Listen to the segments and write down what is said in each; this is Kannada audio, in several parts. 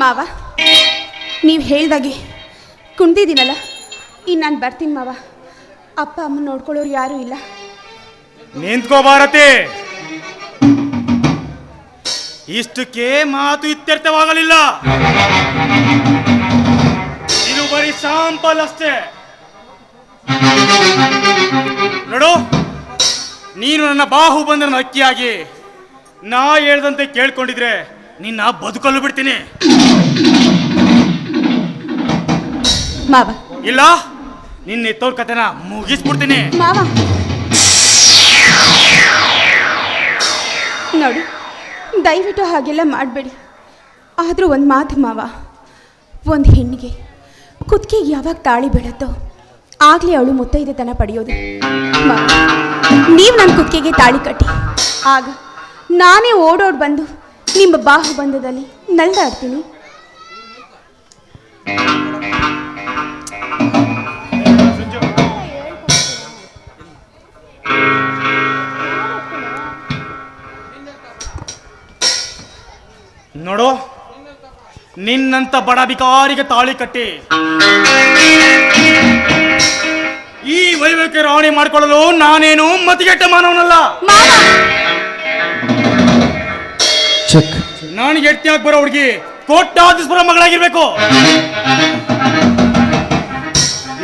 ಮಾವ, ನೀವು ಹೇಳ್ದಾಗೆ ಕುಂಡಿದ್ದೀನಲ್ಲ ಇನ್ನು ನಾನು ಬರ್ತೀನಿ ಮಾವ. ಅಪ್ಪ ಅಮ್ಮ ನೋಡ್ಕೊಳ್ಳೋರು ಯಾರೂ ಇಲ್ಲ. ನಿಂತ್ಕೋ ಭಾರತಿ. ಇಷ್ಟಕ್ಕೆ ಮಾತು ಇತ್ಯರ್ಥವಾಗಲಿಲ್ಲ. ಇದು ಬರೀ ಸಾಂಪಲ್ ಅಷ್ಟೇ. ನೋಡು, ನೀನು ನನ್ನ ಬಾಹು ಬಂದ ಅಕ್ಕಿಯಾಗಿ ನಾ ಹೇಳ್ದಂತೆ ಕೇಳ್ಕೊಂಡಿದ್ರೆ ನಿನ್ನ ಬದುಕಲು ಬಿಡ್ತೀನಿ. ಮಾವ. ಇಲ್ಲ ನಿನ್ನ ಎತ್ತೋರ್ ಕತೆನ ಮುಗಿಸ್ಬಿಡ್ತೀನಿ. ಮಾವ. ನೋಡಿ ದಯವಿಟ್ಟು ಹಾಗೆಲ್ಲ ಮಾಡಬೇಡಿ. ಆದರೂ ಒಂದು ಮಾತು ಮಾವ. ಒಂದು ಹೆಣ್ಣಿಗೆ. ಕುತ್ತಿಗೆಗೆ ಯಾವಾಗ ತಾಳಿ ಬೀಳತ್ತೋ ಆಗಲೇ ಅವಳು ಮುತ್ತೈದೆತನ ಪಡೆಯೋದು. ಮಾವ ನೀವು ನನ್ನ ಕುತ್ತಿಗೆಗೆ ತಾಳಿ ಕಟ್ಟಿ. ಆಗ ನಾನೇ ಓಡೋಡ್ ಬಂದು ನಿಮ್ಮ ಬಾಹುಬಂಧದಲ್ಲಿ ನಲ್ದಾಡ್ತೀನಿ ನೋಡು ನಿನ್ನಂತ ಬಡ ಬಿಕಾರಿಗೆ ತಾಳಿ ಕಟ್ಟಿ ಈ ವೈವಕ್ಕೆ ರಾಣಿ ಮಾಡಿಕೊಳ್ಳಲು ನಾನೇನು ಮತಿಗೆಟ್ಟ ಮಾನವನಲ್ಲ? ನಾನು ಎಟ್ಟಿ ಬರೋ ಹುಡುಗಿ ಕೋಟ್ಯಾಧೀಶ್ವರ ಮಗಳಾಗಿರ್ಬೇಕು.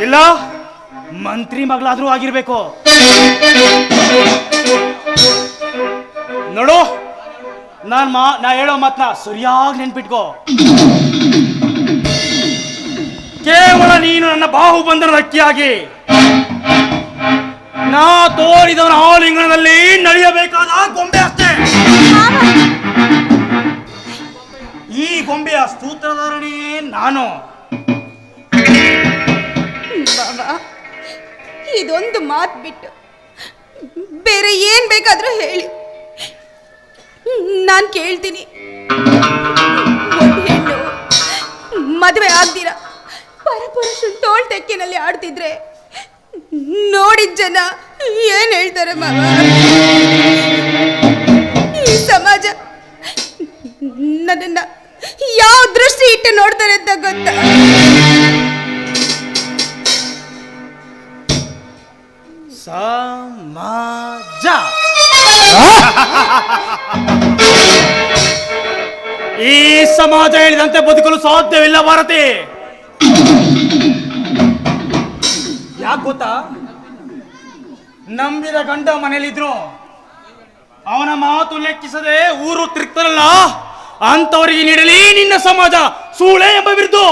ಇಲ್ಲ, ಮಂತ್ರಿ ಮಗಳಾದ್ರೂ ಆಗಿರ್ಬೇಕು. ನೋಡು, ನಾನ್ ಮಾ, ನಾ ಹೇಳೋ ಮಾತನ್ನ ಸರಿಯಾಗಿ ನೆನ್ಪಿಟ್ಕೋ. ಕೇವಲ ನೀನು ನನ್ನ ಬಾಹು ಬಂಧನದ ಅಕ್ಕಿಯಾಗಿ ನಾ ತೋರಿದವನ ಆಲಿಂಗನದಲ್ಲಿ ನಡೆಯಬೇಕಾದ ಗೊಂಬೆ ಅಷ್ಟೇ. ಸೂತ್ರಧಾರಣೆಯೇ ನಾನು. ಬಾಬಾ, ಇದೊಂದು ಮಾತು ಬಿಟ್ಟು ಬೇರೆ ಏನ್ ಬೇಕಾದ್ರೂ ಹೇಳಿ. ನಾನು ಕೇಳ್ತೀನಿ. ಮದುವೆ ಆಗ್ದಿರ ಪರಪುರುಷನ್ ತೋಳ್ ತೆಕ್ಕಿನಲ್ಲಿ ಆಡ್ತಿದ್ರೆ ನೋಡಿದ ಜನ ಏನ್ ಹೇಳ್ತಾರೆ ಮಾವ? ಈ ಸಮಾಜ ನನ್ನನ್ನ ಯಾವ ದೃಷ್ಟಿ ಇಟ್ಟು ನೋಡ್ತಾರೆ ಅಂತ ಗೊತ್ತ? ಸಮಾಜ. ಈ ಸಮಾಜ ಹೇಳಿದಂತೆ ಬದುಕಲು ಸಾಧ್ಯವಿಲ್ಲ ಭಾರತಿ. ಯಾಕೆ ಗೊತ್ತಾ? ನಂಬಿದ ಗಂಡ ಮನೇಲಿದ್ರು ಅವನ ಮಾತು ಲೆಕ್ಕಿಸದೆ ಊರು ತಿರುಗ್ತಾರಲ್ಲ? ಅಂತವರಿಗೆ ನೀಡಲಿ ನಿನ್ನ ಸಮಾಜ ಸೂಳೆ ಎಂಬ ಬಿರುದು.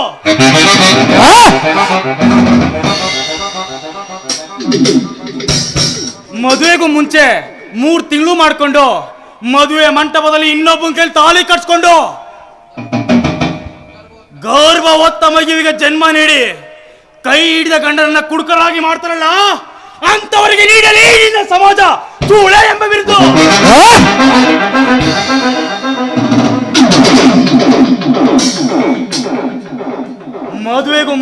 ಮದುವೆಗೂ ಮುಂಚೆ ಮೂರ್ ತಿಂಗಳು ಮಾಡ್ಕೊಂಡು ಮದುವೆ ಮಂಟಪದಲ್ಲಿ ಇನ್ನೊಬ್ಬನ ಕೈಲಿ ತಾಳಿ ಕಟ್ಸ್ಕೊಂಡು ಗೌರವ ಹೊತ್ತ ಮಗುವಿಗೆ ಜನ್ಮ ನೀಡಿ ಕೈ ಹಿಡಿದ ಗಂಡನನ್ನ ಕುಡುಕರಾಗಿ ಮಾಡ್ತಾರಲ್ಲ ಅಂತವರಿಗೆ ನೀಡಲಿ ನಿನ್ನ ಸಮಾಜ ಸೂಳೆ ಎಂಬ ಬಿರುದು.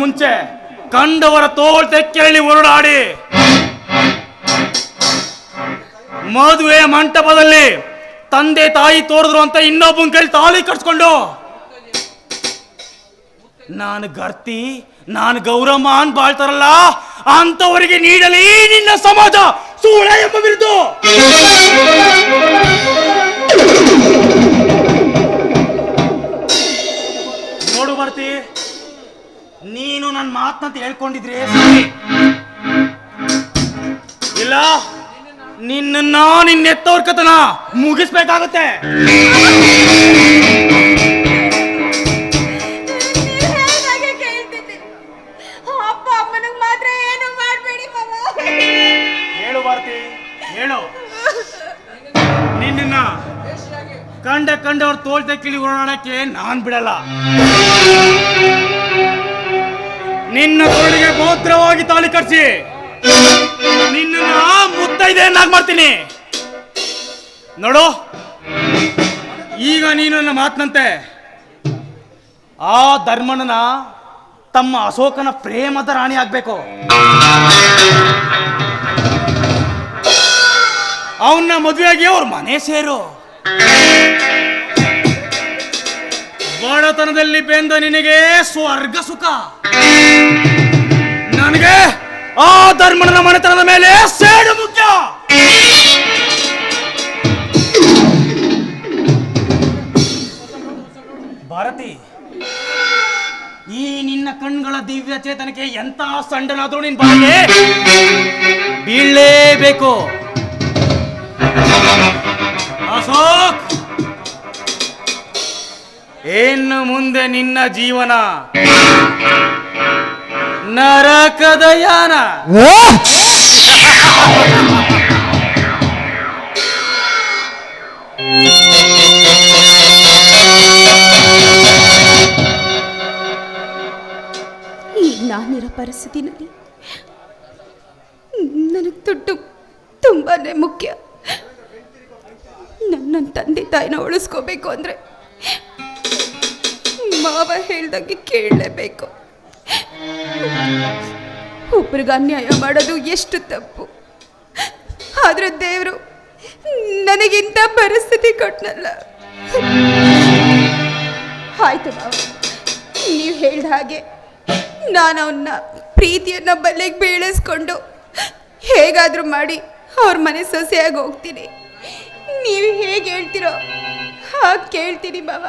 ಮುಂಚೆ ಕಂಡವರ ತೋಳ್ ತೆಕ್ಕೇಳಿ ಹೊರಡಾಡಿ ಮದುವೆ ಮಂಟಪದಲ್ಲಿ ತಂದೆ ತಾಯಿ ತೋರಿದ್ರು ಅಂತ ಇನ್ನೊಬ್ಬನ ಕೈಲಿ ತಾಳಿ ಕಟ್ಸ್ಕೊಂಡು. ನಾನು ಗರ್ತಿ ನಾನು ಗೌರಮ್ಮ ಅಂತ ಬಾಳ್ತಾರಲ್ಲ ಅಂತವರಿಗೆ ನೀಡಲಿ ನಿನ್ನ ಸಮಾಜ, ಸೂಳೆ ಎಂಬ ಬಿರುದು. ಮಾತಂತ ಹೇಳ್ಕೊಂಡಿದ್ರಿ? ಸರಿ ಇಲ್ಲ ನಿನ್ನ ನಿನ್ನೆತ್ತವ್ರ ಕತನ ಮುಗಿಸ್ಬೇಕಾಗತ್ತೆ. ಅಪ್ಪ ಅಮ್ಮನಿಗೆ ಮಾತ್ರ ಏನು ಮಾಡಬೇಡಿ ಹೇಳು ಭಾರತಿ ಹೇಳು. ನಿನ್ನ ಕಂಡ ಕಂಡವ್ರ ತೋಳ್ತ ಕಿಳಿ ಓಡಾಡಕ್ಕೆ ನಾನ್ ಬಿಡಲ್ಲ. ನಿನ್ನ ತೋಳಿಗೆ ಗೋತ್ರವಾಗಿ ತಾಳಿ ಕಟ್ಸಿ. ನಿನ್ನ ಮುತ್ತೈದೆಯನ್ನಾಗಿ ಮಾಡ್ತೀನಿ ನೋಡು. ಈಗ ನೀನು ನನ್ನ ಮಾತನಂತೆ. ಆ ಧರ್ಮನ ತಮ್ಮ ಅಶೋಕನ ಪ್ರೇಮದ ರಾಣಿ ಆಗ್ಬೇಕು. ಅವನ್ನ ಮದುವೆಯಾಗಿ ಅವ್ರ ಮನೆ ಸೇರು. ಬಡತನದಲ್ಲಿ ಬೆಂದ ನಿನಗೆ ಸ್ವರ್ಗ ಸುಖ. ನನಗೆ ಆ ಧರ್ಮನ ಮನೆತನದ ಮೇಲೆ ಸೇಡು ಮುಖ್ಯ. ಭಾರತಿ, ಈ ನಿನ್ನ ಕಣ್ಗಳ ದಿವ್ಯ ಚೇತನಕ್ಕೆ ಎಂತ ಸಂಡನಾದ್ರೂ ನಿನ್ ಬಾಯಿಗೆ ಬೀಳಲೇಬೇಕು. ಇನ್ನು ಮುಂದೆ ನಿನ್ನ ಜೀವನ. ನರಕದ ಯಾನ ಈಗ ನಾನಿರೋ ಪರಿಸ್ಥಿತಿನಲ್ಲಿ ನನಗೆ ದುಡ್ಡು ತುಂಬಾನೇ ಮುಖ್ಯ. ನನ್ನ ತಂದೆ ತಾಯಿನ ಉಳಿಸ್ಕೋಬೇಕು ಅಂದರೆ ಮಾವ ಹೇಳ್ದಂಗೆ ಕೇಳಲೇಬೇಕು. ಒಬ್ರಿಗೆ ಅನ್ಯಾಯ ಮಾಡೋದು ಎಷ್ಟು ತಪ್ಪು. ಆದ್ರೆ ದೇವರು ನನಗಿಂತ ಪರಿಸ್ಥಿತಿ ಕೊಟ್ಟನಲ್ಲ ಆಯ್ತು ಮಾವ, ನೀವು ಹೇಳ್ದ ಹಾಗೆ ನಾನು ಅವನ್ನ ಪ್ರೀತಿಯನ್ನ ಬಲೆಗೆ ಬೀಳಿಸ್ಕೊಂಡು ಹೇಗಾದರೂ ಮಾಡಿ ಅವ್ರ ಮನೆ ಸೊಸೆಯಾಗಿ ಹೋಗ್ತೀನಿ. ನೀವು ಹೇಗೆ ಹೇಳ್ತೀರೋ ಹಾಗೆ ಕೇಳ್ತೀನಿ ಬಾವ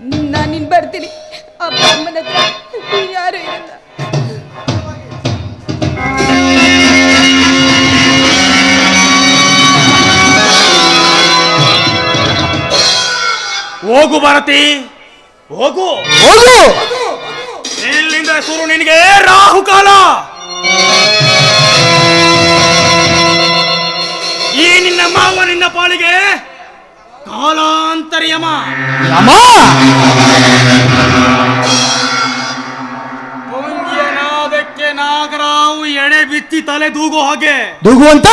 ನಾನು ನಿನ್ ಬರ್ತೀನಿ. ಅಪ್ಪ ಅಮ್ಮನ ಹತ್ರ. ಯಾರು ಇರಲ್ಲ. ಹೋಗು ಭಾರತಿ. ಹೋಗು. ಹೋಗು. ಇಲ್ಲಿಂದ ಸುರು ನಿನಗೆ ರಾಹುಕಾಲ. ಈ ನಿನ್ನ ಮಾವ ನಿನ್ನ ಪಾಲಿಗೆ ಕಾಲಾಂತರ್ಯಮ. ಅಮ್ಮ ಪುಂಜನಾದಕ್ಕೆ ನಾಗರಾವು ಎಡೆ ಬಿತ್ತಿ ತಲೆ ದೂಗೋ ಹಾಗೆ. ದೂಗುವಂತ!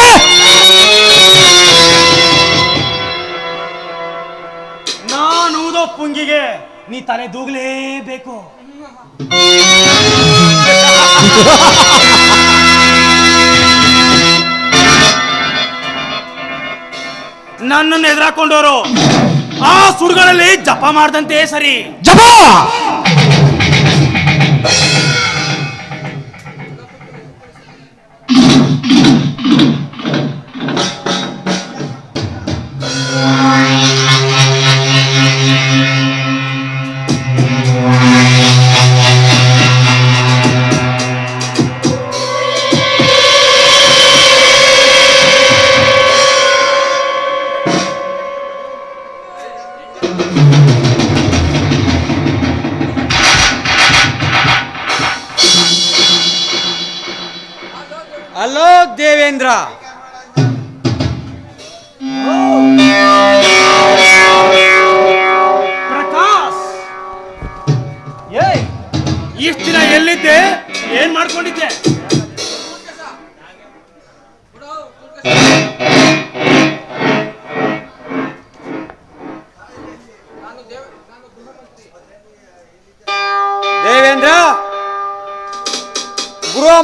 ನಾನೂದೋ ಪುಂಗಿಗೆ ನೀ ತಲೆ ದೂಗಲೇಬೇಕು. ನನ್ನನ್ನು ಎದುರಾಕೊಂಡವರು ಆ ಸುಡುಗಳಲ್ಲಿ ಜಪ ಮಾಡ್ದಂತೆ ಸರಿ. ಜಪ!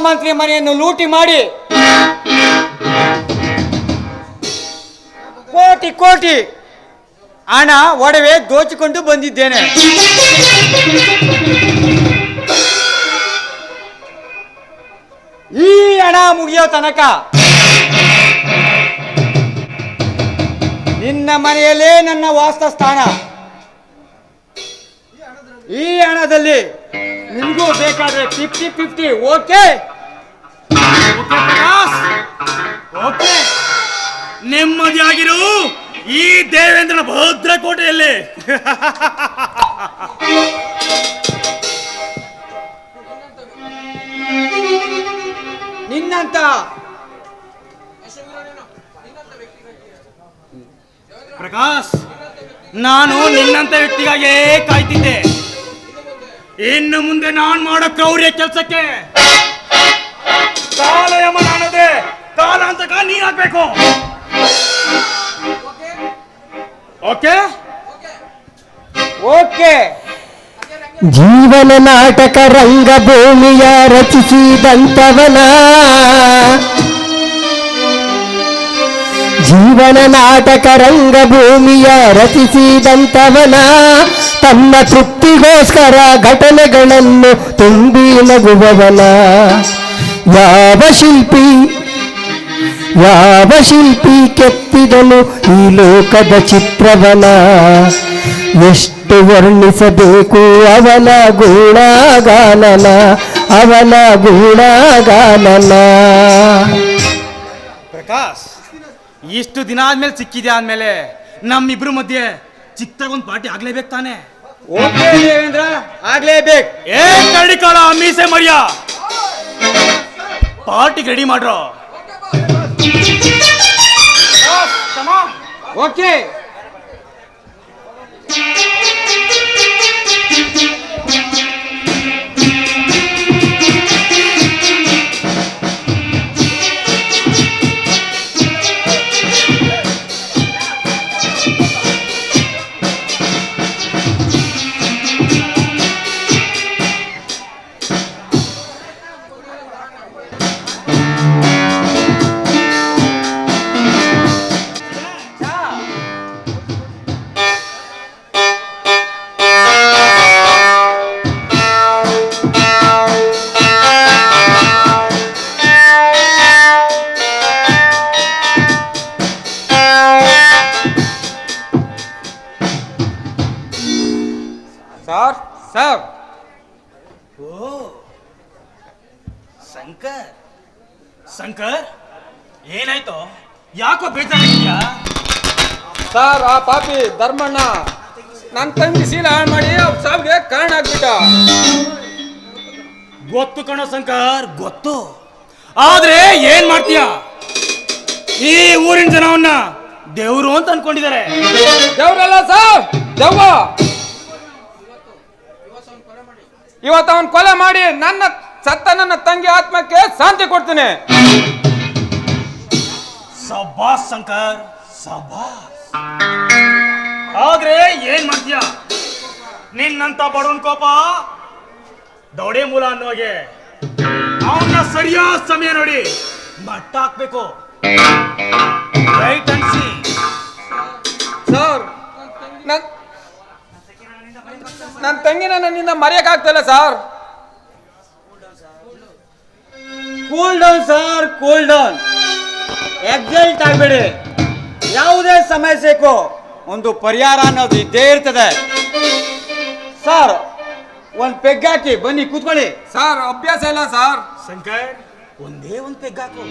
ಮಂತ್ರಿ ಮನೆಯನ್ನು ಲೂಟಿ ಮಾಡಿ ಕೋಟಿ ಕೋಟಿ ಹಣ ಒಡವೆ ದೋಚಿಕೊಂಡು ಬಂದಿದ್ದೇನೆ. ಈ ಹಣ ಮುಗಿಯೋ ತನಕ ನಿನ್ನ ಮನೆಯಲ್ಲೇ ನನ್ನ ವಾಸಸ್ಥಾನ. ಈ ಹಣದಲ್ಲಿ ನಿಮಗೂ ಬೇಕಾದ್ರೆ ಫಿಫ್ಟಿ ಫಿಫ್ಟಿ ಓಕೆ ಓಕೆ ನೆಮ್ಮದಿಯಾಗಿರು ಈ ದೇವೇಂದ್ರನ ಭದ್ರಕೋಟೆಯಲ್ಲಿ. ನಿನ್ನಂತ. ಪ್ರಕಾಶ್, ನಾನು ನಿನ್ನಂತ ವ್ಯಕ್ತಿಗಾಗೇ ಕಾಯ್ತಿದ್ದೆ. ಇನ್ನು ಮುಂದೆ ನಾನ್ ಮಾಡೋ ಕ್ರೌರ್ಯ ಕೆಲಸಕ್ಕೆ. ಕಾಲಯಮ ನಾನದೆ. ಕಾಲ ಅಂತ ನೀ ಹಾಕ್ಬೇಕು ಓಕೆ. ಓಕೆ. ಜೀವನ ನಾಟಕ ರಂಗಭೂಮಿಯ ರಚಿಸಿದಂತವನ. ಜೀವನ ನಾಟಕ ರಂಗಭೂಮಿಯ ರಚಿಸಿದಂತವನ ತನ್ನ ತೃಪ್ತಿಗೋಸ್ಕರ ಘಟನೆಗಳನ್ನು ತುಂಬಿ ನಗುವವನ. ಯಾವ ಶಿಲ್ಪಿ ಯಾವ ಶಿಲ್ಪಿ ಕೆತ್ತಿದನು ಈ ಲೋಕದ ಚಿತ್ರವನ? ಎಷ್ಟು ವರ್ಣಿಸಬೇಕು ಅವನ ಗುಣಗಾನನ ಅವನ ಗುಣಗಾನನ? ಪ್ರಕಾಶ್. ಇಷ್ಟು ದಿನ ಆದ್ಮೇಲೆ ಸಿಕ್ಕಿದೆ ಆದ್ಮೇಲೆ ನಮ್ಮಿಬ್ರು ಮಧ್ಯೆ ಚಿಕ್ಕದಾಗೊಂದು ಪಾರ್ಟಿ ಆಗ್ಲೇಬೇಕು ತಾನೆ? ಓಕೆ ದೇವೇಂದ್ರ ಆಗ್ಲೇಬೇಕು. ಏ ಕರಡಿ ಕಾಲ ಮೀಸೆ ಮರಿಯ ಪಾರ್ಟಿಗೆ ರೆಡಿ ಮಾಡ್ರೋ. ಓಕೆ. ಯಾಕೋ ಬೇಜಾರಾಗಿದ್ಯಾ? ಸರ್ ಆ ಪಾಪಿ ಧರ್ಮಣ್ಣ. ನನ್ನ ತಂಗಿ ಶೀಲ ಹಾಳು ಮಾಡಿ ಅವ್ರ ಸಾವಿಗೆ ಕಾರಣ ಆಗ್ಬಿಟ್ಟ. ಗೊತ್ತು ಕಣೋ ಶಂಕರ್ ಗೊತ್ತು. ಆದ್ರೆ ಏನ್ ಮಾಡ್ತೀಯ? ಈ ಊರಿನ ಜನವನ್ನ ದೇವ್ರು ಅಂತ ಅನ್ಕೊಂಡಿದ್ದಾರೆ ದೇವ್ರಲ್ಲ ಸರ್ ದೆವ್ವ. ಇವತ್ತು ಅವನ್ ಕೊಲೆ ಮಾಡಿ ನನ್ನ ಸತ್ತ ನನ್ನ ತಂಗಿ ಆತ್ಮಕ್ಕೆ ಶಾಂತಿ ಕೊಡ್ತೀನಿ. ಸಬಾಸ್ ಶಂಕರ್ ಸಬಾಸ್ ಆದ್ರೆ ಏನ್ ಮಾಡ್ತೀಯ? ನಿನ್ನಂತ ಬಡವನ್ ಕೋಪ ದೌಡೆ ಮೂಲ ಅನ್ನೋಗೆ. ಅವನ್ನ ಸರಿಯಾದ ಸಮಯ ನೋಡಿ ಮಟ್ಟ ಹಾಕ್ಬೇಕು. ರೈಟ್ ಅನ್ಸಿ ಸರ್ ನನ್ ನನ್ನ ತಂಗಿನ ನನ್ನಿಂದ ಮರೆಯಕ್ಕಾಗ್ತಿಲ್ಲ sir. Cool down sir cool down excite ಆಗಬೇಡಿ ಯಾವುದೇ ಸಮಸ್ಯೆಗೂ ಒಂದು ಪರಿಹಾರ ಅನ್ನೋದು ಇದ್ದೇ ಇರ್ತದೆ. ಸರ್ ಒಂದು ಪೆಗ್ ಹಾಕಿ ಬನ್ನಿ ಕೂತ್ಕೊಳ್ಳಿ. ಸರ್ ಅಭ್ಯಾಸ ಇಲ್ಲ ಸರ್. ಶಂಕರ್. ಒಂದೇ ಒಂದು ಪೆಗ್ ಹಾಕು.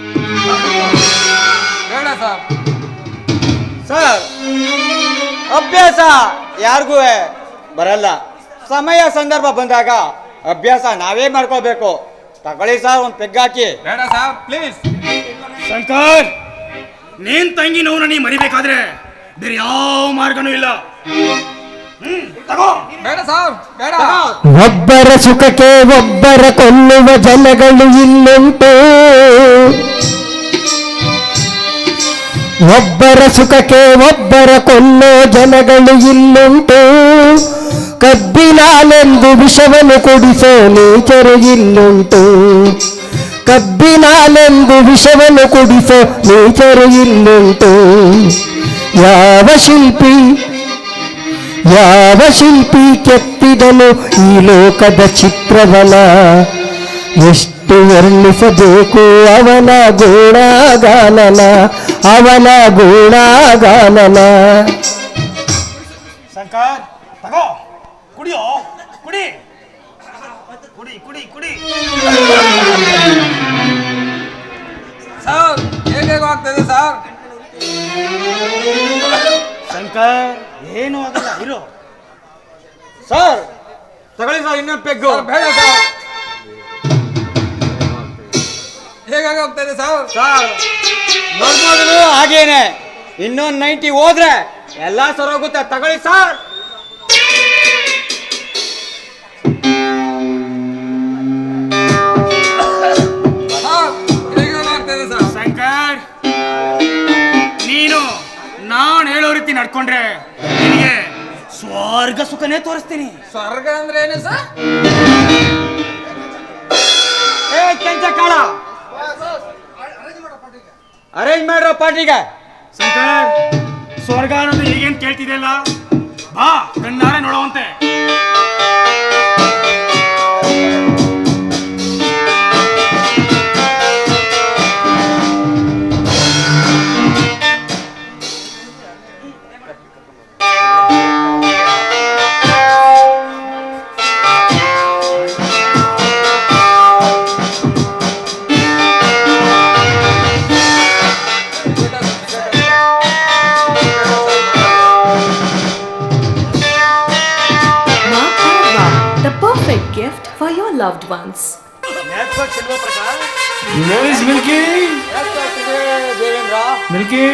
ಬೇಡ ಸರ್. ಸರ್ ಅಭ್ಯಾಸ ಯಾರಿಗೂ ಬರಲ್ಲ. ಸಮಯ ಸಂದರ್ಭ ಬಂದಾಗ ಅಭ್ಯಾಸ ನಾವೇ ಮಾಡ್ಕೋಬೇಕು ತಗೊಳ್ಳಿ ಸರ್ ಒಂದು ಪೆಗ್ ಹಾಕಿ. ಬೇಡ ಸರ್ ಪ್ಲೀಸ್. ಶಂಕರ್ ನೀನ್ ತಂಗಿ ನೋವು ನೀ ಮರಿಬೇಕಾದ್ರೆ ಬೇರೆ ಯಾವ ಮಾರ್ಗನೂ ಇಲ್ಲ. ಒಬ್ಬರ ಸುಖಕ್ಕೆ ಒಬ್ಬರ ಕೊಲ್ಲುವ ಜನಗಳು ಇಲ್ಲುಂಟು. ಒಬ್ಬರ ಸುಖಕ್ಕೆ ಒಬ್ಬರ ಕೊಲ್ಲೋ ಜನಗಳು ಇಲ್ಲುಂಟು. ಕಬ್ಬಿನಾಲೆಂದು ವಿಷವನ್ನು ಕುಡಿಸೋ ನೀಚರು ಇಲ್ಲುಂಟು. ಕಬ್ಬಿನಾಲೆಂದು ವಿಷವನ್ನು ಕುಡಿಸೋ ನೀಚರು ಇಲ್ಲುಂಟು. ಯಾವ ಶಿಲ್ಪಿ ಯಾವ ಶಿಲ್ಪಿ ಕೆತ್ತಿದನು ಈ ಲೋಕದ ಚಿತ್ರವನ? ಎಷ್ಟು ವರ್ಣಿಸಬೇಕು ಅವನ ಗುಣಗಾನನ ಅವನ ಗುಣಗಾನನ? ಶಂಕರ್, ತಗೋ, ಕುಡಿಯೋ, ಕುಡಿ. ಕುಡಿ ಕುಡಿ ಕುಡಿ. ಸರ್ ಹೇಗೆ ಆಗ್ತದೆ ಸರ್. ಶಂಕರ್ ಏನು ಆಗಲ್ಲ ಇರೋ. ಸರ್ ತಗೊಳ್ಳಿ ಸರ್ ಇನ್ನೊಂದು ಪೆಗ್ಗು. ಸರ್ ಬೇಡ ಸರ್. ಹೇಗಾಗಿ ಹೋಗ್ತದೆ ಸರ್. ಸರ್ ಮೊದಲು ಹಾಗೇನೆ. ಇನ್ನೊಂದು ನೈಂಟಿ ಹೋದ್ರೆ ಎಲ್ಲ ಹೋಗುತ್ತೆ. ತಗೊಳ್ಳಿ ಸರ್ ಸರ್. ನಡ್ಕೊಂಡ್ರೆ ನಿನಗೆ ಸ್ವರ್ಗ ಸುಖನೇ ತೋರಿಸ್ತೀನಿ. ಸ್ವರ್ಗ ಅಂದ್ರೆ ಏನು ಸರ್? ಏ ಕೆಂಚ ಕಾಳ. ಅರೇಂಜ್ ಮಾಡ್ರ ಪಾರ್ಟಿಗೆ. ಶಂಕರ್ ಸ್ವರ್ಗ ಅನ್ನೋದು ಈಗೇನ್ ಕೇಳ್ತಿದೆಯಲ್ಲ ಬಾ ಕಣ್ಣಾರೆ ನೋಡುವಂತೆ. your loved ones. Devendra milky